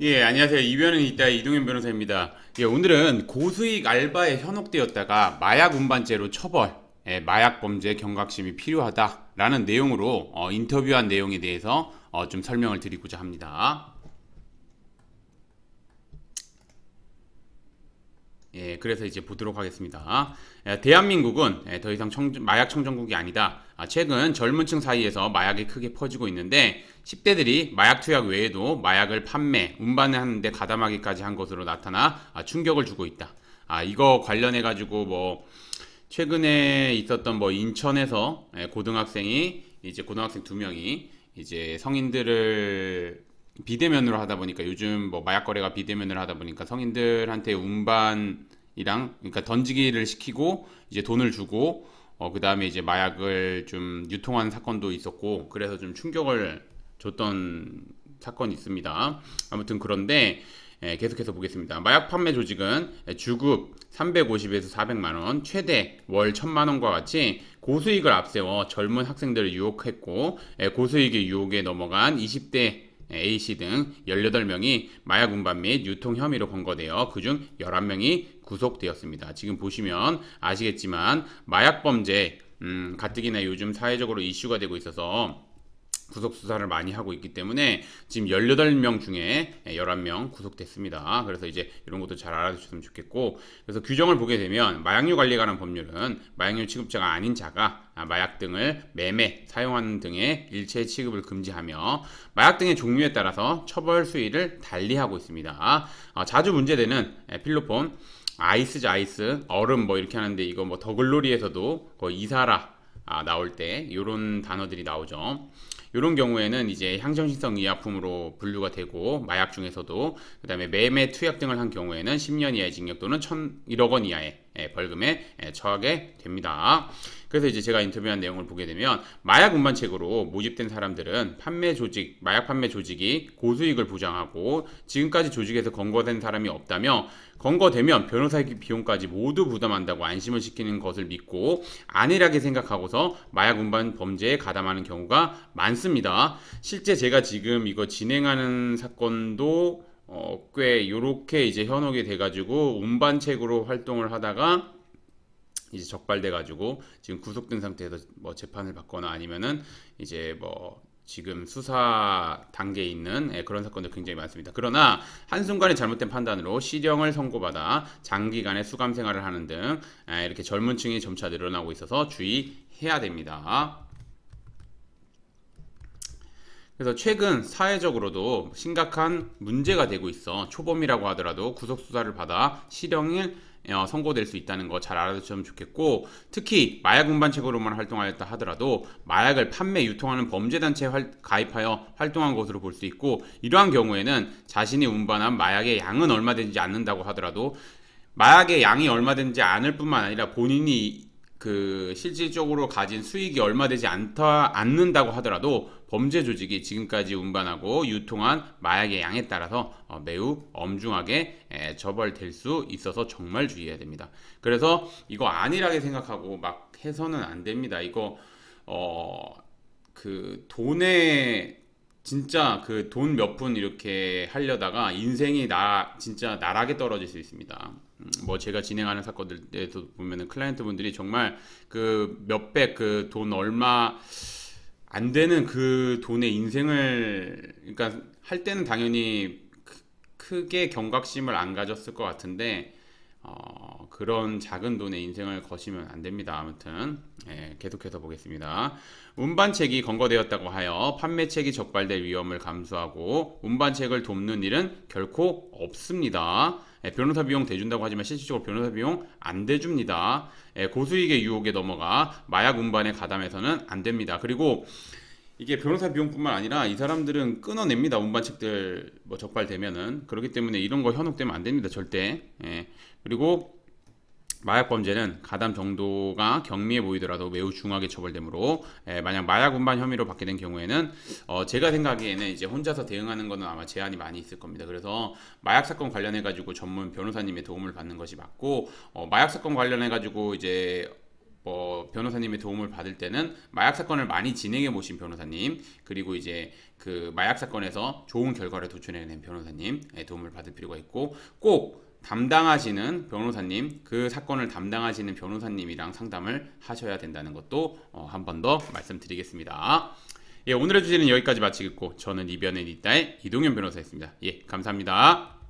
예, 안녕하세요. 이변은 있다 이동현 변호사입니다. 예, 오늘은 고수익 알바에 현혹되었다가 마약 운반죄로 처벌, 예, 마약 범죄 경각심이 필요하다라는 내용으로 어, 인터뷰한 내용에 대해서 어, 좀 설명을 드리고자 합니다. 예, 그래서 이제 보도록 하겠습니다. 예, 대한민국은 예, 더 이상 청- 마약 청정국이 아니다. 아, 최근 젊은 층 사이에서 마약이 크게 퍼지고 있는데 10대들이 마약 투약 외에도 마약을 판매, 운반하는데 가담하기까지 한 것으로 나타나 아, 충격을 주고 있다. 아, 이거 관련해 가지고 뭐 최근에 있었던 뭐 인천에서 예, 고등학생이 이제 고등학생 두 명이 이제 성인들을 비대면으로 하다 보니까 요즘 뭐 마약 거래가 비대면으로 하다 보니까 성인들한테 운반이랑 그러니까 던지기를 시키고 이제 돈을 주고 어 그다음에 이제 마약을 좀 유통하는 사건도 있었고 그래서 좀 충격을 줬던 사건이 있습니다. 아무튼 그런데 예, 계속해서 보겠습니다. 마약 판매 조직은 주급 350에서 400만 원, 최대 월 1000만 원과 같이 고수익을 앞세워 젊은 학생들을 유혹했고 예, 고수익의 유혹에 넘어간 20대 A씨 등 18명이 마약 운반 및 유통 혐의로 검거되어 그중 11명이 구속되었습니다. 지금 보시면 아시겠지만 마약 범죄 음, 가뜩이나 요즘 사회적으로 이슈가 되고 있어서 구속 수사를 많이 하고 있기 때문에 지금 18명 중에 11명 구속됐습니다. 그래서 이제 이런 것도 잘 알아주셨으면 좋겠고 그래서 규정을 보게 되면 마약류 관리에 관한 법률은 마약류 취급자가 아닌 자가 아, 마약 등을 매매, 사용하는 등의 일체 취급을 금지하며 마약 등의 종류에 따라서 처벌 수위를 달리하고 있습니다. 아, 자주 문제되는 에, 필로폰, 아이스즈 아이스, 얼음 뭐 이렇게 하는데 이거 뭐 더글로리에서도 이사라 아, 나올 때 이런 단어들이 나오죠. 이런 경우에는 이제 향정신성 의약품으로 분류가 되고 마약 중에서도 그다음에 매매 투약 등을 한 경우에는 10년 이하의 징역 또는 1,1억 원 이하의 예, 벌금에 예, 처하게 됩니다. 그래서 이제 제가 인터뷰한 내용을 보게 되면 마약 운반책으로 모집된 사람들은 판매 조직, 마약 판매 조직이 고수익을 보장하고 지금까지 조직에서 검거된 사람이 없다며 검거되면 변호사 비용까지 모두 부담한다고 안심을 시키는 것을 믿고 안일하게 생각하고서 마약 운반 범죄에 가담하는 경우가 많습니다. 실제 제가 지금 이거 진행하는 사건도 어, 꽤 요렇게 이제 현혹이 돼가지고 운반책으로 활동을 하다가 이제 적발돼 가지고 지금 구속된 상태에서 뭐 재판을 받거나 아니면은 이제 뭐 지금 수사 단계에 있는 예, 그런 사건들 굉장히 많습니다. 그러나 한순간의 잘못된 판단으로 실형을 선고받아 장기간의 수감 생활을 하는 등 예, 이렇게 젊은 층이 점차 늘어나고 있어서 주의해야 됩니다. 그래서 최근 사회적으로도 심각한 문제가 되고 있어. 초범이라고 하더라도 구속 수사를 받아 실형을 어, 선고될 수 있다는 거 잘 알아두시면 좋겠고 특히 마약 운반책으로만 활동하였다 하더라도 마약을 판매 유통하는 범죄단체에 활- 가입하여 활동한 것으로 볼 수 있고 이러한 경우에는 자신이 운반한 마약의 양은 얼마 되지 않는다고 하더라도 마약의 양이 얼마 되지 않을 뿐만 아니라 본인이 그 실질적으로 가진 수익이 얼마 되지 않다 않는다고 하더라도 범죄 조직이 지금까지 운반하고 유통한 마약의 양에 따라서 어, 매우 엄중하게 에, 처벌될 수 있어서 정말 주의해야 됩니다. 그래서 이거 안일하게 생각하고 막 해서는 안 됩니다. 이거 어 그 돈에 진짜 그 돈 몇 푼 이렇게 하려다가 인생이 나 진짜 나락에 떨어질 수 있습니다. 음, 뭐 제가 진행하는 사건들에서 보면은 클라이언트 분들이 정말 그 몇백 그 돈 얼마 안 되는 그 돈의 인생을 그러니까 할 때는 당연히 크- 크게 경각심을 안 가졌을 것 같은데 어, 그런 작은 돈의 인생을 거시면 안 됩니다. 아무튼 예, 계속해서 보겠습니다. 운반책이 검거되었다고 하여 판매책이 적발될 위험을 감수하고 운반책을 돕는 일은 결코 없습니다. 예, 변호사 비용 대준다고 하지만 실질적으로 변호사 비용 안 대줍니다. 예, 고수익의 유혹에 넘어가 마약 운반에 가담해서는 안 됩니다. 그리고 이게 변호사 비용뿐만 아니라 이 사람들은 끊어냅니다. 운반책들 뭐 적발되면은 그렇기 때문에 이런 거 현혹되면 안 됩니다. 절대. 예. 그리고 마약 범죄는 가담 정도가 경미해 보이더라도 매우 중하게 처벌되므로 예, 만약 마약 운반 혐의로 받게 된 경우에는 어, 제가 생각하기에는 이제 혼자서 대응하는 거는 아마 제한이 많이 있을 겁니다. 그래서 마약 사건 관련해 가지고 전문 변호사님의 도움을 받는 것이 맞고 어, 마약 사건 관련해 가지고 이제 뭐 변호사님의 도움을 받을 때는 마약 사건을 많이 진행해 보신 변호사님 그리고 이제 그 마약 사건에서 좋은 결과를 도출해낸 변호사님의 도움을 받을 필요가 있고 꼭 담당하시는 변호사님 그 사건을 담당하시는 변호사님이랑 상담을 하셔야 된다는 것도 어, 한번 더 말씀드리겠습니다. 예, 오늘의 주제는 여기까지 마치겠고 저는 이변의 니따의 이동현 변호사였습니다. 예, 감사합니다.